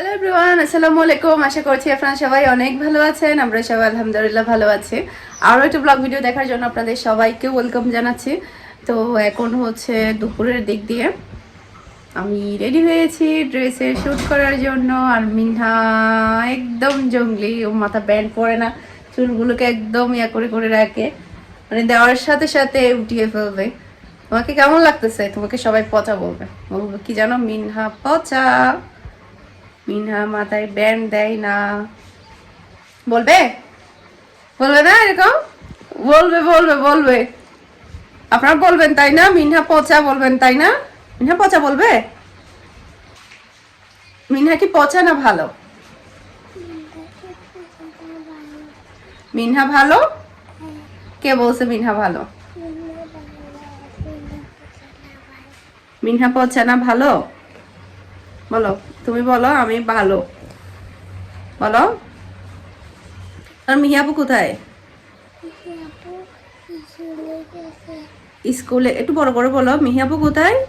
Hello everyone আসসালামু আলাইকুম আশা করছি আপনারা সবাই অনেক ভালো আছেন। আমরা সবাই আলহামদুলিল্লাহ ভালো আছি। আরও একটা ব্লগ ভিডিও দেখার জন্য আপনাদের সবাইকে ওয়েলকাম জানাচ্ছি। তো এখন হচ্ছে দুপুরের দিক দিয়ে। আমি রেডি হয়েছি ড্রেসে শ্যুট করার জন্য। আর মিনহা একদম জঙ্গলি। ও মাথা ব্যান্ড পরে না। চুলগুলোকে একদম ইয়া করে করে রাখে। মানে দেওয়ার সাথে সাথে উঠিয়ে ফেলবে। তোমাকে কেমন লাগতেছে? তোমাকে সবাই পচা বলবে। বলবে, কি জানো, মিনহা পচা। মিনহা মাথায় ব্যান্ড দেয় না। বলবে? বলবে না এরকম? বলবে বলবে বলবে। আপনারা বলবেন তাই না? মিনহা পচা বলবেন তাই না? মিনহা পচা বলবে? মিনহা কি পচা না ভালো? মিনহা ভালো? কে বলছে মিনহা ভালো? মিনহা পচা না ভালো? বলো তুমি বলো আমি ভালো। বলো। আর মিহিয়াপু কোথায়? স্কুলে একটু বড় করে বলো মিহিয়াপু কোথায়?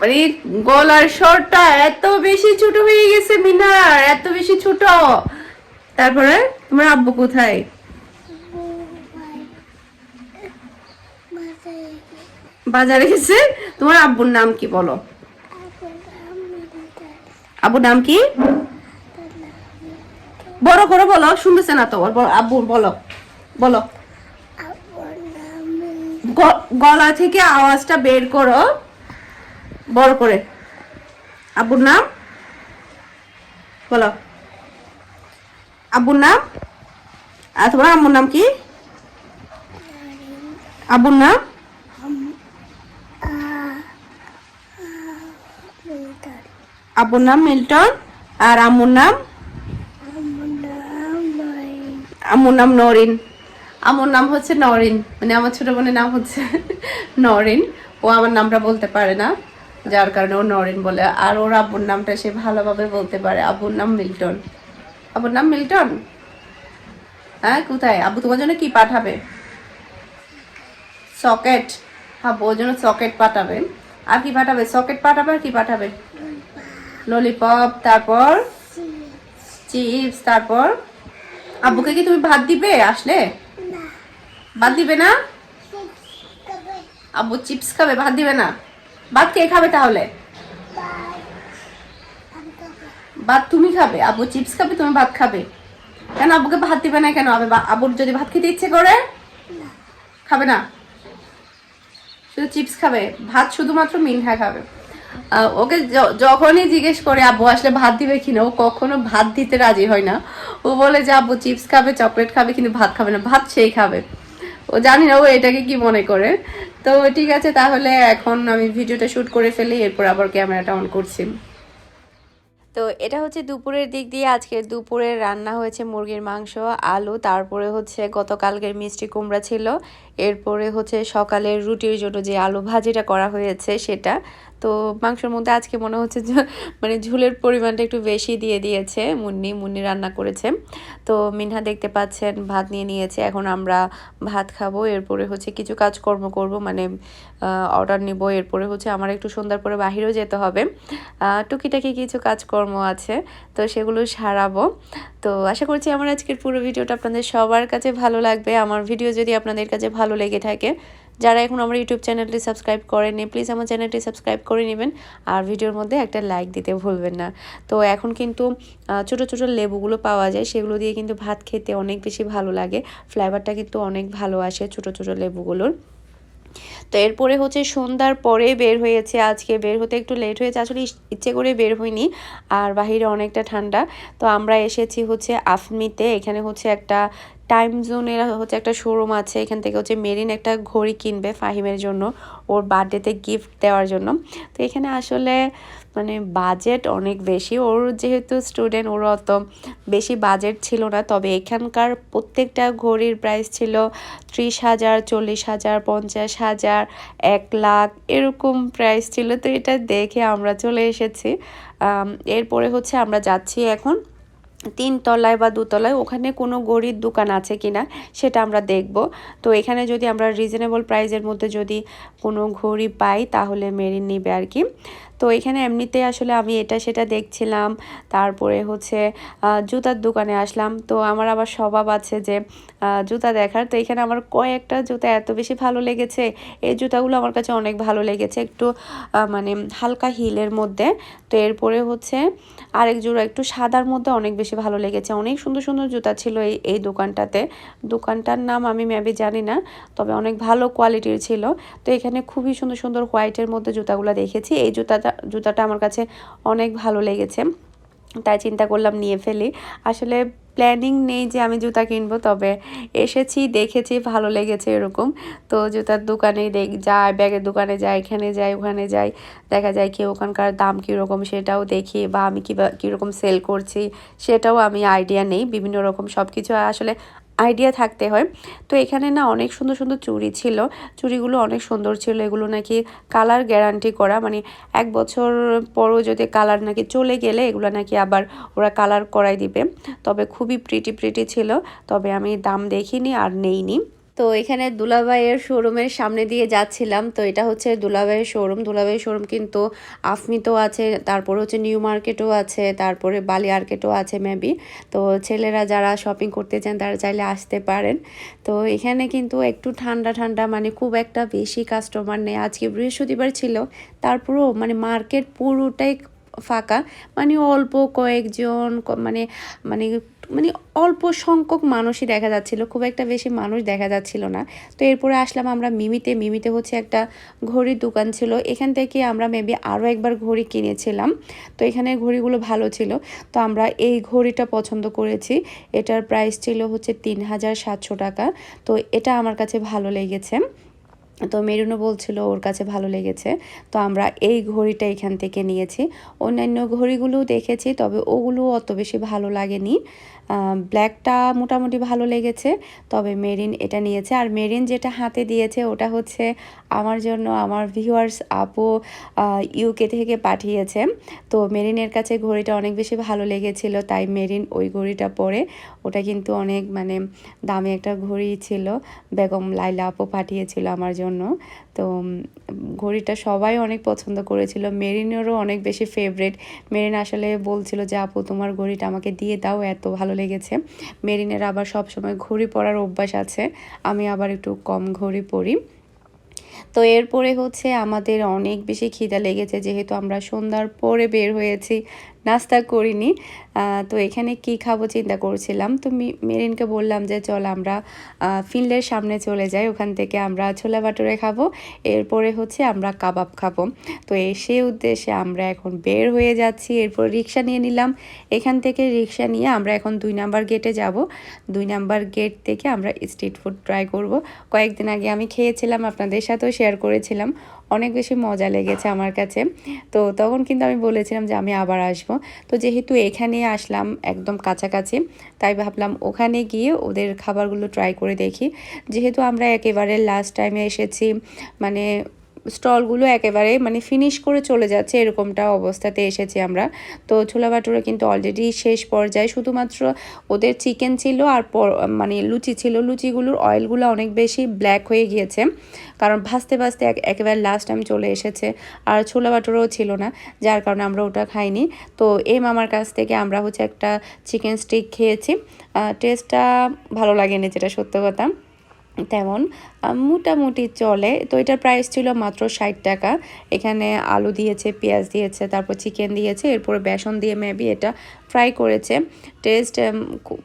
মানে গলার স্বরটা এত বেশি ছোট হয়ে গেছে মিনার এত বেশি ছোট। তারপরে তোমার আব্বু কোথায়? বাজারে গেছে। তোমার আব্বুর নাম কি বলো? আব্বুর নাম কি? বড় করে বলো, শুনতেছে না তো। আব্বু, বলো বলো। গলা থেকে আওয়াজটা বের করো। বড় করে। আব্বুর নাম? বলো। আব্বুর নাম? আর তোমার আম্মুর নাম কি? আব্বুর নাম? আব্বুর নাম মিল্টন? আর আম্মুর নাম? আম্মুর নাম নরিন। আম্মুর নাম হচ্ছে নরিন। মানে আমার ছোট বোনের নাম হচ্ছে নরিন। ও আমার নামটা বলতে পারে না, যার কারণে ও নরিন বলে। আর ওর আব্বুর নামটা সে ভালোভাবে বলতে পারে। আব্বুর নাম মিল্টন। আব্বুর নাম মিল্টন? হ্যাঁ কোথায়? আব্বু তোমার জন্য কি পাঠাবে? সকেট। আব্বু ওর জন্য সকেট পাঠাবে। আর কি পাঠাবে? সকেট পাঠাবে আর কি পাঠাবে? ললিপপ তারপর? চিপস তারপর? আব্বুকে কি তুমি ভাত দিবে আসলে? ভাত দিবে না? আব্বু চিপস খাবে ভাত দিবে না? ভাত কে খাবে তাহলে? ভাত। তুমি খাবে আব্বু চিপস খাবে তুমি ভাত খাবে। কেন আব্বুকে ভাত দিবে না কেন? আবে বা- আব্বুর যদি ভাত খেতে ইচ্ছে করে? খাবে না? শুধু চিপস খাবে ভাত শুধুমাত্র মিনহা খাবে। ওকে যখনই জিজ্ঞেস করে, আব্বু, আসলে ভাত দিবে কিনা ও কখনো ভাত দিতে রাজি হয় না। ও বলে যে, আব্বু, চিপস খাবে, চকলেট খাবে, কিন্তু ভাত খাবে না, ভাত সেই খাবে। ও জানি না ও এটাকে কি মনে করে। তো ঠিক আছে, তাহলে এখন আমি ভিডিওটা শুট করে ফেলি, এরপর আবার ক্যামেরাটা অন করছি। তো এটা হচ্ছে দুপুরের দিক দিয়ে। আজকে দুপুরের রান্না হয়েছে মুরগির মাংস, আলু, তারপরে হচ্ছে গতকালকের মিষ্টি কুমড়া ছিল। এরপরে হচ্ছে সকালের রুটির জন্য যে আলু ভাজিটা করা হয়েছে, সেটা। তো মাংসের মধ্যে আজকে মনে হচ্ছে মানে ঝুলের পরিমাণটা একটু বেশি দিয়ে দিয়েছে মুন্নি মুন্নি রান্না করেছে। তো মিনহা দেখতে পাচ্ছেন, ভাত নিয়ে নিয়েছে, এখন আমরা ভাত খাব, এরপরে হচ্ছে কিছু কাজকর্ম করব মানে অর্ডার নিব, এরপরে হচ্ছে আমার একটু সন্ধ্যার পরে বাহিরেও যেতে হবে। টুকিটাকি কিছু কাজকর্ম আছে, তো সেগুলো সারাবো। তো আশা করছি আমার আজকের পুরো ভিডিওটা আপনাদের সবার কাছে ভালো লাগবে, আমার ভিডিও যদি আপনাদের কাছে ভালো লেগে থাকে যারা এখন আমার ইউটিউব চ্যানেলটি সাবস্ক্রাইব করেননি প্লিজ আমার চ্যানেলটি সাবস্ক্রাইব করে নেবেন আর ভিডিওর মধ্যে একটা লাইক দিতে ভুলবেন না। তো এখন কিন্তু ছোট ছোট লেবুগুলো পাওয়া যায়, সেগুলো দিয়ে কিন্তু ভাত খেতে অনেক বেশি ভালো লাগে। ফ্লেভারটা কিন্তু অনেক ভালো আসে ছোট ছোট লেবুগুলোর। তো এরপরে হচ্ছে সন্ধ্যার পরে বের হয়েছে, আজকে বের হতে একটু লেট হয়েছে, আসলে ইচ্ছে করে বের হইনি, আর বাহিরে অনেকটা ঠান্ডা। তো আমরা এসেছি হচ্ছে আফমিতে এখানে হচ্ছে একটা টাইম জোনের হচ্ছে একটা শোরুম আছে, এখান থেকে হচ্ছে মেরিন একটা ঘড়ি কিনবে ফাহিমের জন্য, ওর বার্থডেতে গিফট দেওয়ার জন্য। তো এখানে আসলে মানে বাজেট অনেক বেশি, ওর যেহেতু স্টুডেন্ট ওর অত বেশি বাজেট ছিল না, তবে এখানকার প্রত্যেকটা ঘড়ির প্রাইস ছিল ত্রিশ হাজার, চল্লিশ হাজার, পঞ্চাশ হাজার, এক লাখ, এরকম প্রাইস ছিল। তো এটা দেখে আমরা চলে এসেছি। এরপরে হচ্ছে আমরা যাচ্ছি এখন তিন তলায় বা দুতলায় ওখানে কোনো গড়ির দোকান আছে কিনা সেটা আমরা দেখব। তো এখানে যদি আমরা রিজনেবল প্রাইজের মধ্যে যদি কোনো ঘড়ি পাই তাহলে মেরিন নিবে আর কি তো এখানে এমনিতে আসলে আমি এটা সেটা দেখছিলাম। তারপরে হচ্ছে জুতার দোকানে আসলাম। তো আমার আবার স্বভাব আছে যে জুতা দেখার। তো এখানে আমার কয়েকটা জুতা এত বেশি ভালো লেগেছে, এই জুতাগুলো আমার কাছে অনেক ভালো লেগেছে। একটু মানে হালকা হিলের মধ্যে। তো এরপরে হচ্ছে, আরেক জোড়া একটু সাদার মধ্যে অনেক বেশি ভালো লেগেছে। অনেক সুন্দর সুন্দর জুতা ছিল এই এই দোকানটাতে। দোকানটার নাম আমি মেবি জানি না, তবে অনেক ভালো কোয়ালিটির ছিল। তো এখানে খুবই সুন্দর সুন্দর হোয়াইটের মধ্যে জুতাগুলো দেখেছি। এই জুতাটা জুতাটা আমার কাছে অনেক ভালো লেগেছে। তাই চিন্তা করলাম নিয়ে ফেলি। আসলে প্ল্যানিং নেই যে আমি জুতা কিনবো, তবে এসেছি, দেখেছি, ভালো লেগেছে এরকম। তো জুতার দোকানে দেখ যায় ব্যাগের দোকানে যাই, এখানে যাই, ওখানে যাই, দেখা যায় কি ওখানকার দাম কীরকম সেটাও দেখি বা আমি কী কীরকম সেল করছি, সেটাও আমি আইডিয়া নেই। বিভিন্ন রকম সব কিছু আসলে আইডিয়া থাকতে হয়। তো এখানে না অনেক সুন্দর সুন্দর চুড়ি ছিল। চুড়িগুলো অনেক সুন্দর ছিল। এগুলো নাকি কালার গ্যারান্টি করা। মানে এক বছর পরও যদি কালার নাকি চলে গেলে এগুলো নাকি আবার ওরা কালার করাই দিবে। তবে খুবই প্রিটি প্রিটি ছিল। তবে আমি দাম দেখিনি আর নেইনি। তো এখানে দুলাভাইয়ের শোরুমের সামনে দিয়ে যাচ্ছিলাম। তো এটা হচ্ছে দুলাভাইয়ের শোরুম। দুলাভাইয়ের শোরুম কিন্তু আফমিতেও আছে, তারপরে হচ্ছে নিউ মার্কেটও আছে, তারপরে বালি আর্কেটও আছে মেবি তো ছেলেরা যারা শপিং করতে চান তারা চাইলে আসতে পারেন। তো এখানে কিন্তু একটু ঠান্ডা ঠান্ডা মানে খুব একটা বেশি কাস্টমার নেই। আজকে বৃহস্পতিবার ছিল, তারপরেও মানে মার্কেট পুরোটাই ফাঁকা। মানে অল্প কয়েকজন মানে মানে মানে অল্প সংখ্যক মানুষই দেখা যাচ্ছিল, খুব একটা বেশি মানুষ দেখা যাচ্ছিল না। তো এরপরে আসলাম আমরা মিমিতে মিমিতে হচ্ছে একটা ঘড়ির দোকান ছিল। এখান থেকে আমরা মেবি আরও একবার ঘড়ি কিনেছিলাম। তো এখানে ঘড়িগুলো ভালো ছিল। তো আমরা এই ঘড়িটা পছন্দ করেছি। এটার প্রাইস ছিল হচ্ছে তিন হাজার সাতশো টাকা। তো এটা আমার কাছে ভালো লেগেছে। তো মেরুনও বলছিল ওর কাছে ভালো লেগেছে। তো আমরা এই ঘড়িটা এখান থেকে নিয়েছি। অন্যান্য ঘড়িগুলোও দেখেছি, তবে ওগুলো অত বেশি ভালো লাগেনি। ব্ল্যাকটা মোটামুটি ভালো লেগেছে, তবে মেরিন এটা নিয়েছে। আর মেরিন যেটা হাতে দিয়েছে ওটা হচ্ছে আমার জন্য, আমার ভিউয়ার্স, আপু ইউকে থেকে পাঠিয়েছে। তো মেরিনের কাছে ঘড়িটা অনেক বেশি ভালো লেগেছিল, তাই মেরিন ওই ঘড়িটা পরে ওটা কিন্তু অনেক মানে দামি একটা ঘড়ি ছিল। বেগম লাইলা আপু পাঠিয়েছিল আমার জন্য। তো ঘড়িটা সবাই অনেক পছন্দ করেছিল। মেরিনেরও অনেক বেশি ফেভারেট মেরিন আসলে বলছিল যে, আপু, তোমার ঘড়িটা আমাকে দিয়ে দাও, এত ভালো লেগেছে। মেরিনের আবার সব সময় ঘড়ি পরার অভ্যাস আছে। আমি আবার একটু কম ঘড়ি পরি। তো এরপরে হচ্ছে আমাদের অনেক বেশি খিদা লেগেছে, যেহেতু আমরা সন্ধ্যার পরে বের হয়েছি, নাস্তা করিনি। তো এখানে কি খাব চিন্তা করছিলাম। তো মেরিনকে বললাম যে, চল আমরা ফিল্ডের সামনে চলে যাই। ওখান থেকে আমরা ছোলা বাটুরে খাব। এরপরে হচ্ছে আমরা কাবাব খাব। তো এই সেই উদ্দেশ্যে আমরা এখন বের হয়ে যাচ্ছি। এরপর রিক্সা নিয়ে নিলাম। এখান থেকে রিক্সা নিয়ে আমরা এখন দুই নাম্বার গেটে যাব। দুই নাম্বার গেট থেকে আমরা স্ট্রিট ফুড ট্রাই করব। কয়েকদিন আগে আমি খেয়েছিলাম, আপনাদের সাথেও শেয়ার করেছিলাম। অনেক বেশি মজা লেগেছে আমার কাছে। তো তখন কিন্তু আমি বলেছিলাম যে, আমি আবার আসব। তো যেহেতু এখানে আসলাম একদম কাছাকাছি। তাই ভাবলাম ওখানে গিয়ে ওদের খাবারগুলো ট্রাই করে দেখি। যেহেতু আমরা একেবারে লাস্ট টাইমে এসেছি মানে স্টলগুলো একেবারে মানে ফিনিশ করে চলে যাচ্ছে, এরকমটা অবস্থাতে এসেছি আমরা। তো ছোলা ভাটুরা কিন্তু অলরেডি শেষ পর্যায়ে, শুধুমাত্র ওদের চিকেন ছিল আর মানে লুচি ছিল। লুচিগুলোর অয়েলগুলো অনেক বেশি ব্ল্যাক হয়ে গিয়েছে, কারণ ভাজতে এক- একেবারে লাস্ট টাইম চলে এসেছে। আর ছোলা ভাটুরাও ছিল না, যার কারণে আমরা ওটা খাইনি। তো এই মামার কাছ থেকে আমরা হচ্ছে একটা চিকেন স্টিক খেয়েছি। টেস্টটা ভালো লাগেনি, যেটা সত্য কথা। তেমন। মোটামুটি চলে। তো এটার প্রাইস ছিল মাত্র ষাট টাকা। এখানে আলু দিয়েছে, পেঁয়াজ দিয়েছে, তারপর চিকেন দিয়েছে, এরপরে বেসন দিয়ে মেবি এটা ফ্রাই করেছে। টেস্ট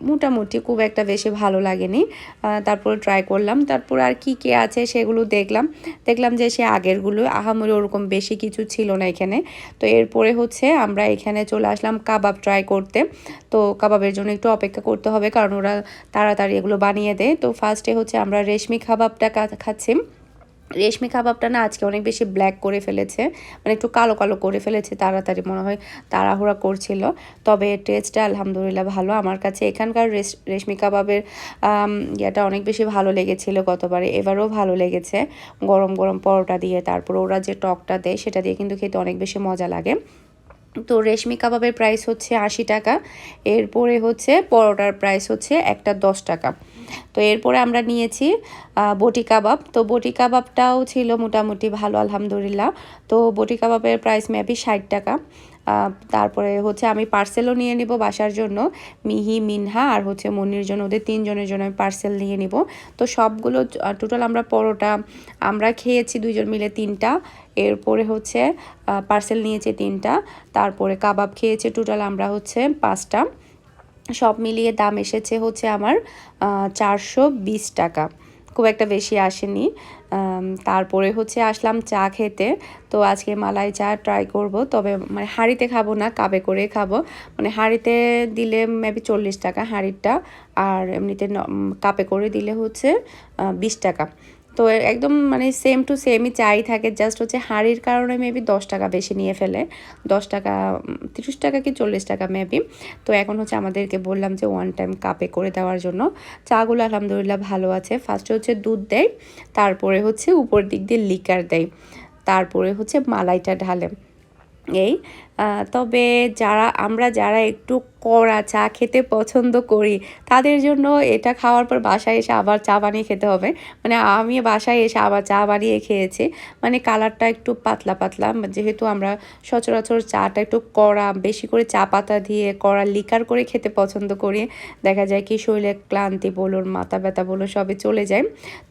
মোটামুটি খুব একটা বেশি ভালো লাগেনি। তারপরে ট্রাই করলাম। তারপর আর কি কি আছে সেগুলো দেখলাম। দেখলাম যে সে আগেরগুলো, আহামরি ওরকম বেশি কিছু ছিল না এখানে। তো এরপরে হচ্ছে আমরা এখানে চলে আসলাম কাবাব ট্রাই করতে। তো কাবাবের জন্য একটু অপেক্ষা করতে হবে, কারণ ওরা তাড়াতাড়ি এগুলো বানিয়ে দেয়। তো ফার্স্টে হচ্ছে আমরা রেশমি কাবাবটা খা- খাচ্ছি। রেশমি কাবাবটা না আজকে অনেক বেশি ব্ল্যাক করে ফেলেছে। মানে একটু কালো কালো করে ফেলেছে, তাড়াতাড়ি মনে হয় তাড়াহুড়া করছিল। তবে টেস্টটা আলহামদুলিল্লাহ ভালো। আমার কাছে এখানকার রেশ- রেশমি কাবাবের ইয়েটা অনেক বেশি ভালো লেগেছিল গতবারে। এবারও ভালো লেগেছে। গরম গরম পরোটা দিয়ে তারপর ওরা যে টকটা দেয় সেটা দিয়ে কিন্তু খেতে অনেক বেশি মজা লাগে। তো রেশমি কাবাবের প্রাইস হচ্ছে আশি টাকা। এরপরে হচ্ছে পরোটার প্রাইস হচ্ছে একটা দশ টাকা। তো এরপরে আমরা নিয়েছি বটি কাবাব। তো বটি কাবাবটাও ছিল মোটামুটি ভালো, আলহামদুলিল্লাহ। তো বটি কাবাবের প্রাইস মেবি ষাট টাকা। তারপরে হচ্ছে আমি পার্সেলও নিয়ে নিব বাসার জন্য, মিহি, মিনহা আর হচ্ছে মনির জন্য, ওদের তিনজনের জন্য আমি পার্সেল নিয়ে নিব। তো সবগুলো টোটাল আমরা পরোটা, আমরা খেয়েছি দুজন মিলে তিনটা। এরপরে হচ্ছে পার্সেল নিয়েছে তিনটা। তারপরে কাবাব খেয়েছে টোটাল আমরা হচ্ছে পাঁচটা। সব মিলিয়ে দাম এসেছে হচ্ছে আমার চারশো বিশ টাকা। খুব একটা বেশি আসেনি। তারপরে হচ্ছে আসলাম চা খেতে। তো আজকে মালাই চা ট্রাই করব, তবে মানে হাঁড়িতে খাব না কাবে করে খাব। মানে হাঁড়িতে দিলে মেবি চল্লিশ টাকা হাঁড়িটা আর এমনিতে কাপে করে দিলে হচ্ছে বিশ টাকা। তো একদম মানে সেম টু সেমই চাই থাকে। জাস্ট হচ্ছে হাঁড়ির কারণে মেবি দশ টাকা বেশি নিয়ে ফেলে। দশ টাকা তিরিশ টাকা কি চল্লিশ টাকা মেবি তো এখন হচ্ছে আমাদেরকে বললাম যে ওয়ান টাইম কাপে করে দেওয়ার জন্য। চাগুলো আলহামদুলিল্লাহ ভালো আছে। ফার্স্টে হচ্ছে দুধ দেয় তারপরে হচ্ছে উপর দিক দিয়ে লিকার দেয় তারপরে হচ্ছে মালাইটা ঢালে। এই তবে যারা আমরা যারা একটু কড়া চা খেতে পছন্দ করি তাদের জন্য এটা খাওয়ার পর বাসায় এসে আবার চা বানিয়ে খেতে হবে। মানে আমি বাসায় এসে আবার চা বানিয়ে খেয়েছি। মানে কালারটা একটু পাতলা পাতলা যেহেতু আমরা সচরাচর চাটা একটু কড়া বেশি করে চা পাতা দিয়ে কড়া লিকার করে খেতে পছন্দ করি। দেখা যায় কি শরীরে ক্লান্তি বলুন মাথা ব্যথা বলুন সবে চলে যায়।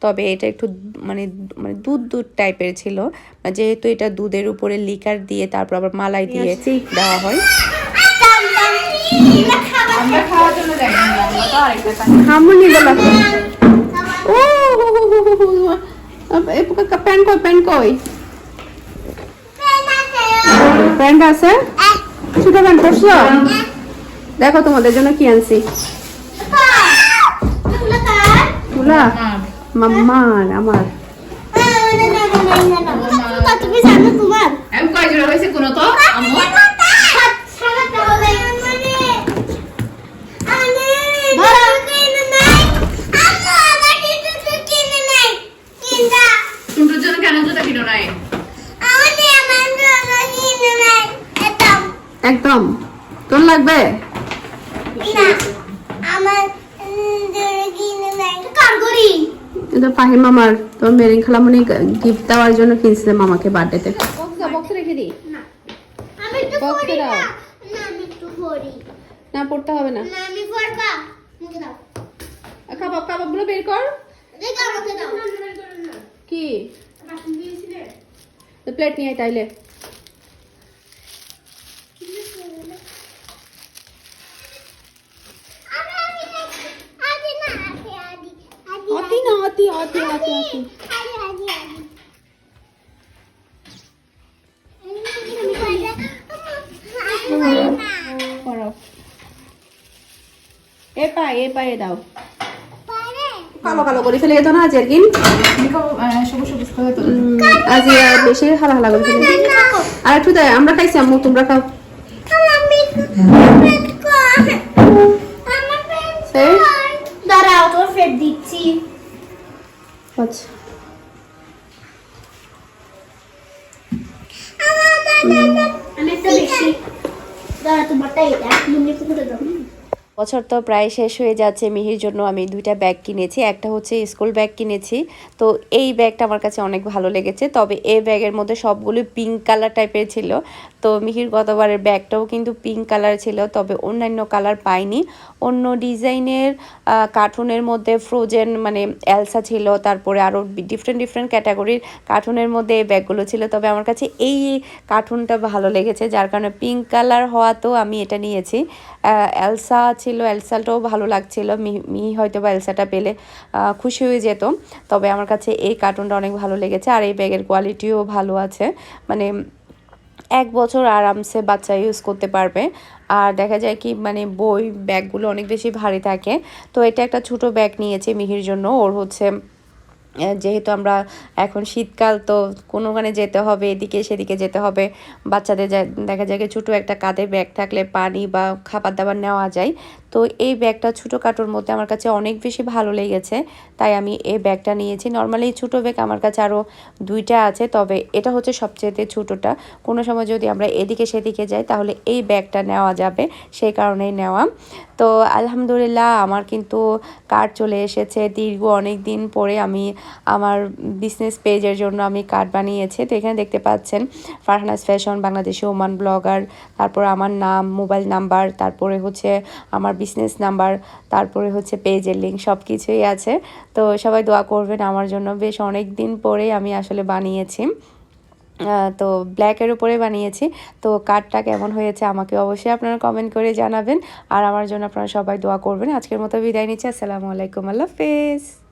তবে এটা একটু মানে মানে দুধ দুধ টাইপের ছিল। যেহেতু এটা দুধের উপরে লিকার দিয়ে তারপর আবার মালাই দিয়ে দেওয়া হয়। কই কই? প্যান্ট আছে? ছোট প্যান্ট পরছো? দেখো তোমাদের জন্য কি আনছি। তুলা। মাম্মার আমার। খালামনি গিফট দেওয়ার জন্য কিনছিলাম আমাকে বার্থডেতে বক্স রেখে দিই। বক্সে দাও। না পড়তে হবে না। কাবাব কাবাবগুলো বের কর। কি? প্লেট নিয়ে তাইলে। অতি না অতি অতি অতি অতি করো এ পায়ে এ পায়ে দাও। কালো কালো করে ফেলে যেত না আজ বেশি হালা হালা করে ফেলে আর একটু দেয় আমরা খাইছি আম্মু তোমরা খাও। আমি একটা বেশি দাঁড়া তোমারটা এটা তুমি করে দাও বছর তো প্রায় শেষ হয়ে যাচ্ছে মিহির জন্য আমি দুইটা ব্যাগ কিনেছি। একটা হচ্ছে স্কুল ব্যাগ কিনেছি। তো এই ব্যাগটা আমার কাছে অনেক ভালো লেগেছে। তবে এই ব্যাগের মধ্যে সবগুলো পিঙ্ক কালার টাইপের ছিল। তো মিহির গতবারের ব্যাগটাও কিন্তু পিঙ্ক কালার ছিল। তবে অন্যান্য কালার পাইনি। অন্য ডিজাইনের কার্টুনের মধ্যে ফ্রোজেন মানে এলসা ছিল। তারপরে আরও ডিফারেন্ট ডিফারেন্ট ক্যাটাগরির কার্টুনের মধ্যে এই ব্যাগগুলো ছিল। তবে আমার কাছে এই কার্টুনটা ভালো লেগেছে। যার কারণে পিঙ্ক কালার হওয়াতেও আমি এটা নিয়েছি। এলসা ছিল এলসাটাও ভালো লাগছিল, মি- মিহি হয়তো বা এলসাটা পেলে খুশি হয়ে যেত। তবে আমার কাছে এই কার্টুনটা অনেক ভালো লেগেছে আর এই ব্যাগের কোয়ালিটিও ভালো আছে। মানে এক বছর আরামসে বাচ্চা ইউজ করতে পারবে। আর দেখা যায় কি মানে বই, ব্যাগগুলো অনেক বেশি ভারী থাকে। তো এটা একটা ছোট ব্যাগ নিয়েছে মিহির জন্য, ওর হচ্ছে যেহেতু আমরা এখন শীতকাল, তো কোনোখানে যেতে হবে, এদিকে সেদিকে যেতে হবে। বাচ্চাদের দেখা যায় ছোটো একটা কাঁধে ব্যাগ থাকলে পানি বা খাবার দাবার নেওয়া যায়। তো এই ব্যাগটা ছোটো ছোটোখাটোর মধ্যে আমার কাছে অনেক বেশি ভালো লেগেছে, তাই আমি এই ব্যাগটা নিয়েছি। নর্মালি ছোটো ব্যাগ আমার কাছে আরও দুইটা আছে, তবে এটা হচ্ছে সবচেয়ে ছোটোটা। কোনো সময় যদি আমরা এদিকে সেদিকে যাই, তাহলে এই ব্যাগটা নেওয়া যাবে, সেই কারণেই নেওয়া। তো আলহামদুলিল্লাহ আমার কিন্তু কার্ড চলে এসেছে। দীর্ঘ অনেক দিন পরে আমি আমার বিজনেস পেজের জন্য আমি কার্ড বানিয়েছি। তো এখানে দেখতে পাচ্ছেন Farhana's fashion Bangladeshi Oman blogger তারপর আমার নাম মোবাইল নাম্বার তারপরে হচ্ছে আমার বিজনেস নাম্বার তারপরে হচ্ছে পেজের লিঙ্ক সব কিছুই আছে। তো সবাই দোয়া করবেন আমার জন্য। বেশ অনেক দিন পরে আমি আসলে বানিয়েছি। তো ব্ল্যাকের উপরে বানিয়েছি। তো কার্ডটা কেমন হয়েছে আমাকে অবশ্যই আপনারা কমেন্ট করে জানাবেন। আর আমার জন্য আপনারা সবাই দোয়া করবেন। আজকের মতো বিদায় নিচ্ছি। আসসালামু আলাইকুম। আল্লাহ হাফেজ।